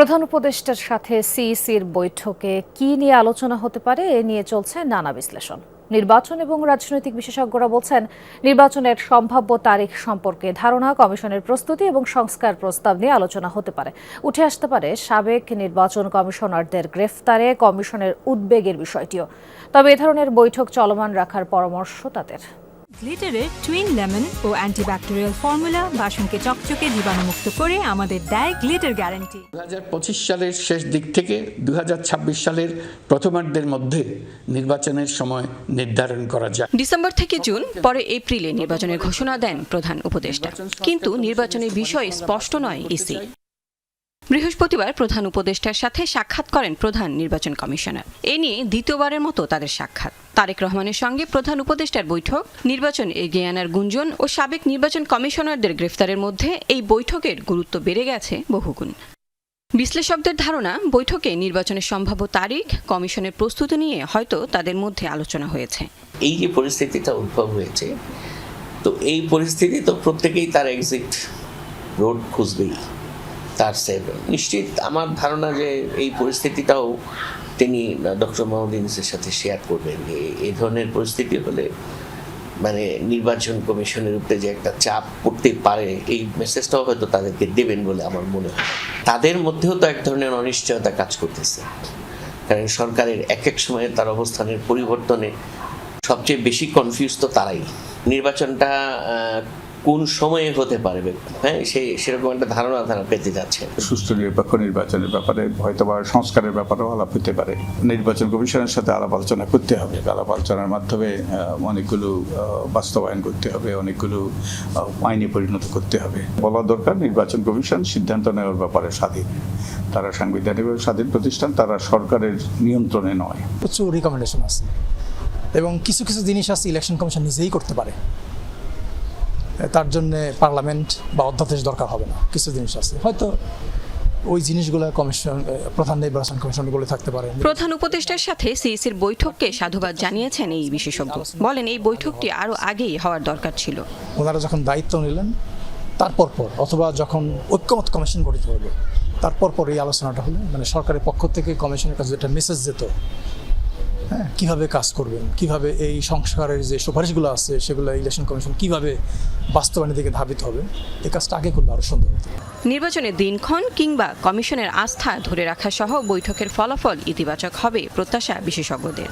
প্রধান উপদেষ্টার সাথে সিইসির বৈঠকে কি নিয়ে আলোচনা হতে পারে, এ নিয়ে চলছে নানা বিশ্লেষণ। নির্বাচন এবং রাজনৈতিক বিশেষজ্ঞরা বলছেন, নির্বাচনের সম্ভাব্য তারিখ সম্পর্কে ধারণা, কমিশনের প্রস্তুতি এবং সংস্কার প্রস্তাব নিয়ে আলোচনা হতে পারে। উঠে আসতে পারে সাবেক নির্বাচন কমিশনারদের গ্রেফতারে কমিশনের উদ্বেগের বিষয়টিও। তবে এ ধরনের বৈঠক চলমান রাখার পরামর্শ তাদের। গ্লিটারের টুইন লেমন ও অ্যান্টিব্যাকটেরিয়াল ফর্মুলা বাসনকে চকচকে জীবাণুমুক্ত করে আমাদের দেয় গ্লিটার গ্যারান্টি দুই হাজার পঁচিশ সালের শেষ দিক থেকে দু হাজার ছাব্বিশ সালের প্রথমার্ধের মধ্যে নির্বাচনের সময় নির্ধারণ করা যায়। ডিসেম্বর থেকে জুন পরে এপ্রিলে নির্বাচনের ঘোষণা দেন প্রধান উপদেষ্টা। কিন্তু নির্বাচনের বিষয় স্পষ্ট নয় ইসি। বৃহস্পতিবার প্রধান উপদেষ্টার সাথে সাক্ষাৎ করেন প্রধান নির্বাচন কমিশনার। এ নিয়ে দ্বিতীয়বারের মতো তাদের সাক্ষাৎ। তারেক রহমানের সঙ্গে প্রধান উপদেষ্টার বৈঠক, নির্বাচন এগিয়ে আনার গুঞ্জন ও সাবেক নির্বাচন কমিশনারদের গ্রেফতারের মধ্যে এই বৈঠকের গুরুত্ব বেড়ে গেছে বহুগুণ। বিশ্লেষকদের ধারণা, বৈঠকে নির্বাচনের সম্ভাব্য তারিখ, কমিশনের প্রস্তুতি নিয়ে হয়তো তাদের মধ্যে আলোচনা হয়েছে। এই যে পরিস্থিতিটা উদ্ভব হয়েছে, তো এই পরিস্থিতি তো প্রত্যেকেই তার এক্সিট রোড খুঁজবেই। তার সেভ নিশ্চিত আমার ধারণা যে এই পরিস্থিতিটাও তিনি ডক্টর মোহাম্মদ সাথে শেয়ার করবেন এই ধরনের পরিস্থিতি হলে মানে নির্বাচন কমিশনের উপরে যে একটা চাপ পড়তে পারে, এই মেসেজটাও হয়তো তাদেরকে দেবেন বলে আমার মনে হয়। তাদের মধ্যেও তো এক ধরনের অনিশ্চয়তা কাজ করতেছে। কারণ সরকারের এক এক সময়ে তার অবস্থানের পরিবর্তনে সবচেয়ে বেশি কনফিউজ তো তারাই। নির্বাচনটা কোন সময়ে হতে পারবে? হ্যাঁ সেই সেরকম একটা ধারণা তারা পেতে যাচ্ছে। সুষ্ঠু নিরপেক্ষ নির্বাচনের ব্যাপারে হয়তো বা সংস্কারের ব্যাপারেও আলাপ হতে পারে। নির্বাচন কমিশনের সাথে আলাপ আলোচনা করতে হবে। আলাপ আলোচনার মাধ্যমে অনেকগুলো বাস্তবায়ন করতে হবে অনেকগুলো আইনে পরিণত করতে হবে। বলা দরকার নির্বাচন কমিশন সিদ্ধান্ত নেওয়ার ব্যাপারে স্বাধীন। তারা সাংবিধানিকভাবে স্বাধীন প্রতিষ্ঠান তারা সরকারের নিয়ন্ত্রণে নয়। প্রচুর রিকমেন্ডেশন আছে। এবং কিছু কিছু জিনিস আছে ইলেকশন কমিশন নিজেই করতে পারে। তার জন্য পার্লামেন্ট বা অধ্যাদেশ দরকার হবে না। কিছু জিনিস আছে। হয়তো ওই জিনিসগুলো কমিশন প্রধান নির্বাচন কমিশনগুলো থাকতে পারে। প্রধান উপদেষ্টার সাথে সিইসির বৈঠককে সাধুবাদ জানিয়েছেন এই বিশেষজ্ঞ। বলেন এই বৈঠকটি আরও আগেই হওয়ার দরকার ছিল। ওনারা যখন দায়িত্ব নিলেন তারপর পর অথবা যখন ঐক্যমত কমিশন গঠিত হলো তারপর পর এই আলোচনাটা হলো। মানে সরকারের পক্ষ থেকে কমিশনের কাছে একটা মেসেজ যেত হ্যাঁ। কীভাবে কাজ করবেন? কীভাবে এই সংস্কারের যে সুপারিশগুলো আছে সেগুলো ইলেকশন কমিশন কীভাবে বাস্তবায়নের দিকে ধাবিত হবে? এই কাজটা আগে করলে আরও সুন্দর হতো। নির্বাচনের দিনক্ষণ কিংবা কমিশনের আস্থা ধরে রাখা সহ বৈঠকের ফলাফল ইতিবাচক হবে প্রত্যাশা বিশেষজ্ঞদের।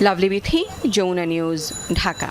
লাভলি বিথি যমুনা নিউজ ঢাকা।